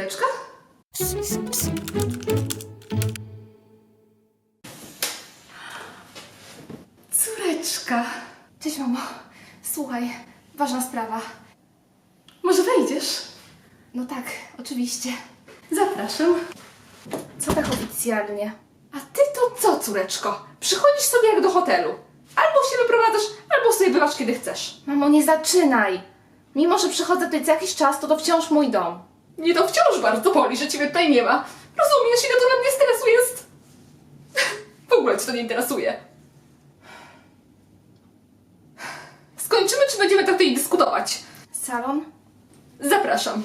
Córeczka? Córeczka. Cześć, mamo. Słuchaj, ważna sprawa. Może wejdziesz? No tak, oczywiście. Zapraszam. Co tak oficjalnie? A ty to co, córeczko? Przychodzisz sobie jak do hotelu. Albo się wyprowadzasz, albo sobie bywasz kiedy chcesz. Mamo, nie zaczynaj. Mimo, że przychodzę tutaj co jakiś czas, to to wciąż mój dom. Nie, to wciąż bardzo boli, że ciebie tutaj nie ma. Rozumiesz, ile to dla mnie stresu jest? W ogóle cię to nie interesuje. Skończymy, czy będziemy tak tutaj dyskutować? Salon? Zapraszam.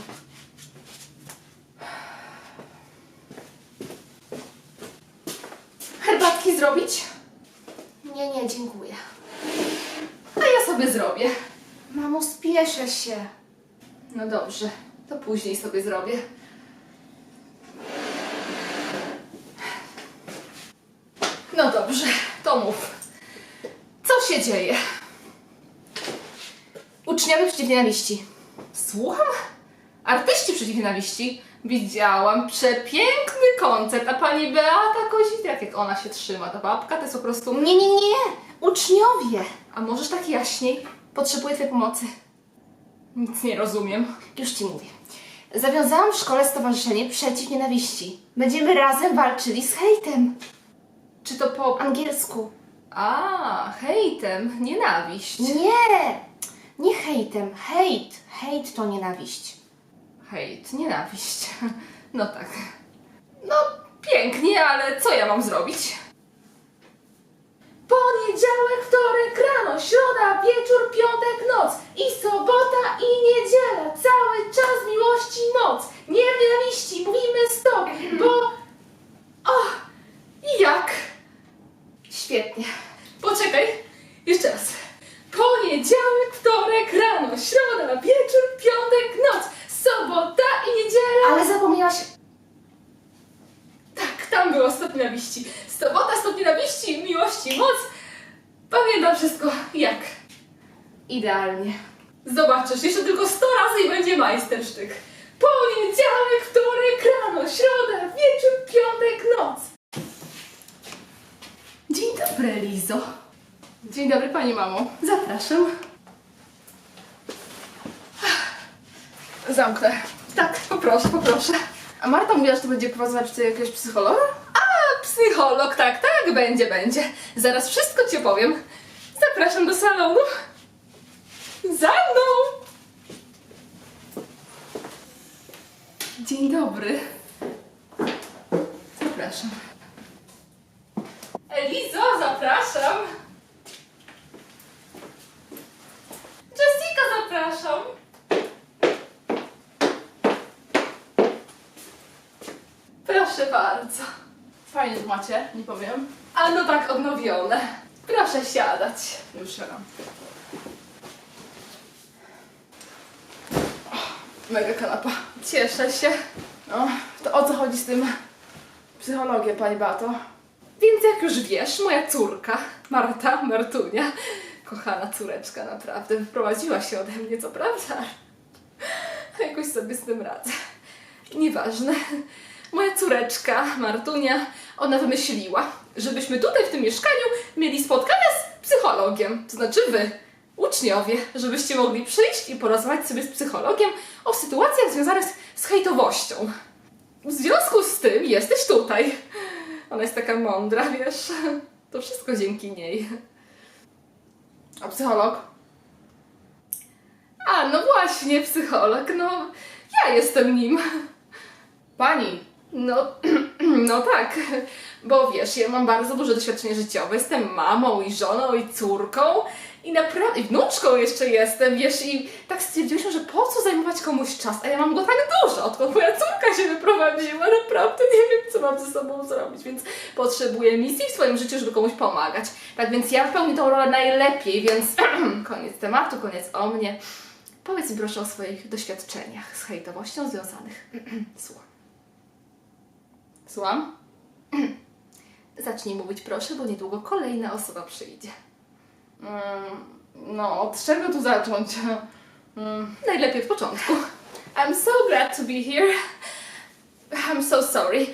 Herbatki zrobić? Nie, nie, dziękuję. A ja sobie zrobię. Mamo, spieszę się. No dobrze, to później sobie zrobię. No dobrze, to mów. Co się dzieje? Uczniowie przeciw nienawiści. Słucham? Artyści przeciw nienawiści. Widziałam przepiękny koncert, a pani Beata Kozitek, jak ona się trzyma, ta babka to jest po prostu... Nie, nie, nie, uczniowie! A możesz tak jaśniej? Potrzebuję twojej pomocy. Nic nie rozumiem. Już ci mówię. Zawiązałam w szkole stowarzyszenie przeciw nienawiści. Będziemy razem walczyli z hejtem. Czy to po angielsku? A, hejtem, nienawiść. Nie! Nie hejtem, hejt. Hejt to nienawiść. Hejt, nienawiść. No tak. No, pięknie, ale co ja mam zrobić? Poniedziałek, wtorek, rano, środa, wieczór, piątek, noc i sobota i niedziela. Cały czas miłości moc. Nie w nienawiści, mówimy stop, bo... O, i jak? Świetnie. Poczekaj, jeszcze raz. Poniedziałek, wtorek, rano, środa, wieczór, piątek, noc, sobota i niedziela. Ale zapomniałaś... Tak, tam było stop nienawiści. Sobota, stop nienawiści, miłości, moc. Pamiętam wszystko jak. Idealnie. Zobaczysz, jeszcze tylko 100 razy i będzie majstersztyk. Poniedziałek, wtorek, rano, środa, wieczór, piątek, noc. Dzień dobry, Lizo. Dzień dobry, pani mamo. Zapraszam. Zamknę. Tak, poproszę, poproszę. A Marta mówiła, że to będzie prowadzona przez jakiegoś psychologa? A, psycholog, tak, tak, będzie, będzie. Zaraz wszystko ci opowiem. Zapraszam do salonu. Za mną! Dzień dobry. Zapraszam. Elizo, zapraszam. Jessica, zapraszam. Proszę bardzo. Fajnie tu macie, nie powiem. A no tak, odnowione. Proszę siadać. Już siadam. Mega kanapa. Cieszę się. No, to o co chodzi z tym psychologiem, pani Bato? Więc jak już wiesz, moja córka, Marta, Martunia, kochana córeczka naprawdę, wyprowadziła się ode mnie, co prawda, jakoś sobie z tym radzę. Nieważne. Moja córeczka, Martunia, ona wymyśliła, żebyśmy tutaj w tym mieszkaniu mieli spotkania z psychologiem. To znaczy wy, uczniowie, żebyście mogli przyjść i porozmawiać sobie z psychologiem o sytuacjach związanych z hejtowością. W związku z tym jesteś tutaj. Ona jest taka mądra, wiesz? To wszystko dzięki niej. A psycholog? A, no właśnie, psycholog. No, ja jestem nim. Pani? No, no tak, bo wiesz, ja mam bardzo duże doświadczenie życiowe. Jestem mamą i żoną i córką i naprawdę, i wnuczką jeszcze jestem, wiesz, i tak stwierdziłyśmy, że po co zajmować komuś czas, a ja mam go tak dużo, odkąd moja córka się wyprowadziła, naprawdę nie wiem, co mam ze sobą zrobić, więc potrzebuję misji w swoim życiu, żeby komuś pomagać. Tak więc ja pełnię tą rolę najlepiej, więc koniec tematu, koniec o mnie. Powiedz mi proszę o swoich doświadczeniach z hejtowością związanych. Słucham. Zacznij mówić proszę, bo niedługo kolejna osoba przyjdzie. Mm, no, od czego tu zacząć? Mm, najlepiej od początku. I'm so glad to be here. I'm so sorry.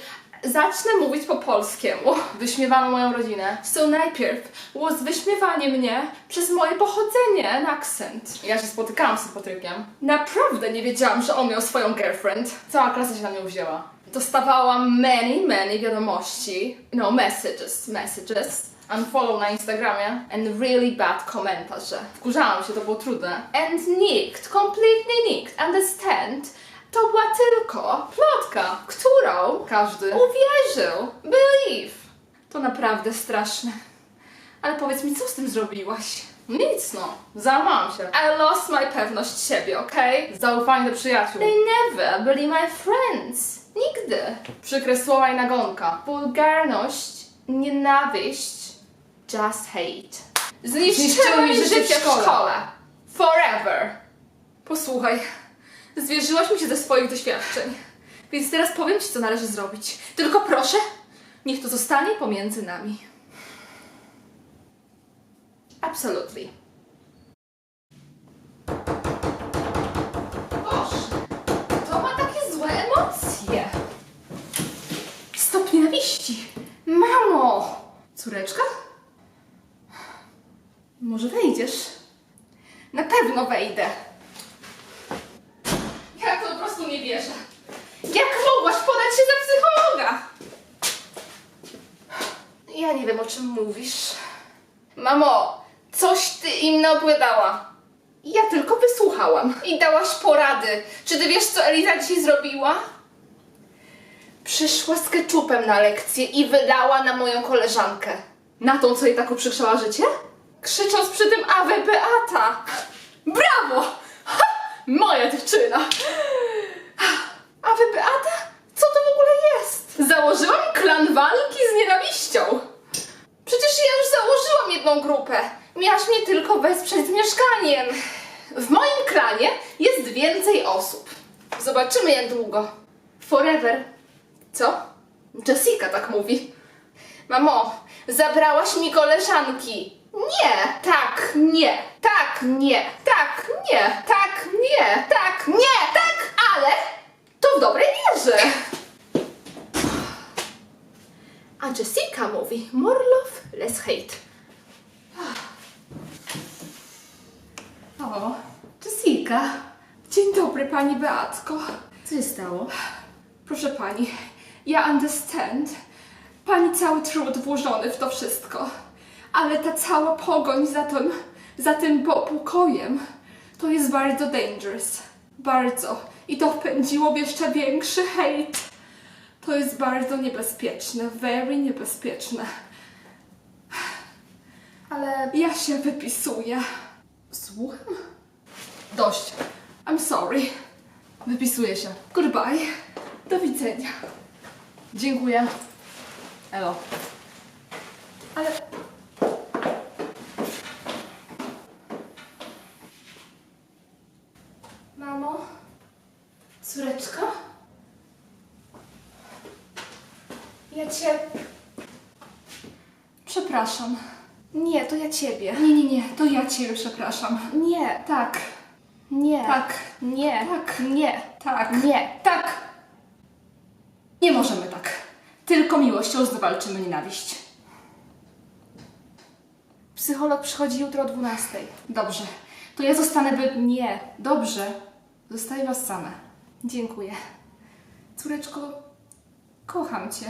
Zacznę mówić po polskiemu. Wyśmiewano moją rodzinę. So najpierw było wyśmiewanie mnie przez moje pochodzenie, na akcent. Ja się spotykałam z tym Patrykiem. Naprawdę nie wiedziałam, że on miał swoją girlfriend. Cała klasa się na mnie wzięła. Dostawałam many, many wiadomości. No, messages, messages. Unfollow na Instagramie and really bad komentarze. Wkurzałam się, to było trudne. And nikt, completely nikt, understand, to była tylko plotka, którą każdy uwierzył. Believe. To naprawdę straszne. Ale powiedz mi, co z tym zrobiłaś? Nic no, załamałam się. I lost my pewność siebie, okej? Zaufanie do przyjaciół. They never byli my friends. Nigdy. Przykre słowa i nagonka. Wulgarność, nienawiść, just hate. Zniszczyły mi życie w szkole. Forever. Posłuchaj, zwierzyłaś mi się ze swoich doświadczeń, więc teraz powiem ci, co należy zrobić. Tylko proszę, niech to zostanie pomiędzy nami. Absolutely. Boże, to ma takie złe emocje. Stop nienawiści. Mamo! Córeczka? Może wejdziesz? Na pewno wejdę. Ja to po prostu nie wierzę. Jak mogłaś podać się za psychologa? Ja nie wiem, o czym mówisz. Mamo, coś ty im opowiadała. Ja tylko wysłuchałam. I dałaś porady. Czy ty wiesz, co Eliza dzisiaj zrobiła? Przyszła z keczupem na lekcję i wydała na moją koleżankę. Na tą, co jej tak uprzykrzała życie? Krzycząc przy tym Ave Beata. Brawo! Ha! Moja dziewczyna! Ave Beata? Co to w ogóle jest? Założyłam klan walki z nienawiścią. Przecież ja już założyłam jedną grupę. Miałaś mnie tylko wesprzeć z mieszkaniem. W moim klanie jest więcej osób. Zobaczymy jak długo. Forever. Co? Jessica tak mówi. Mamo, zabrałaś mi koleżanki. Nie, tak, nie, tak, nie, tak, nie, tak, nie, tak, nie, tak, ale to w dobrej wierze. A Jessica mówi more love, less hate. O, Jessica. Dzień dobry, pani Beatko. Co się stało? Proszę pani, ja understand. Pani cały trud włożony w to wszystko. Ale ta cała pogoń za tym, za tym po- pokojem, to jest bardzo dangerous. Bardzo. I to wpędziło w jeszcze większy hate. To jest bardzo niebezpieczne, very niebezpieczne. Ale Ja się wypisuję. słucham? Dość. I'm sorry. Wypisuję się. Goodbye. Do widzenia. Dziękuję. Elo. Ale... Mamo? Córeczko? Ja cię... Przepraszam. Nie, to ja ciebie. Nie, nie, nie. To ja ciebie przepraszam. Nie, Tak. nie. Tak. Nie. Tak. Nie. Tak. Nie. Tak. Nie możemy tak. Tylko miłością zwalczymy nienawiść. Psycholog przychodzi jutro o 12. Dobrze. To ja zostanę by... Nie. Dobrze. Zostaję was same. Dziękuję. Córeczko, kocham cię.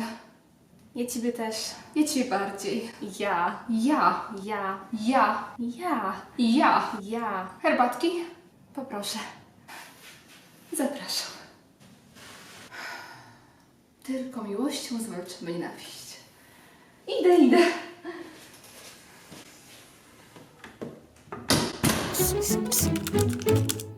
Ja ciebie też. Ja cię bardziej. Ja. Ja. Ja. Ja. Ja. Ja. Ja. Herbatki? Poproszę. Zapraszam. Tylko miłością zwalczymy nienawiść. Idę, idę. Psst, psst, psst.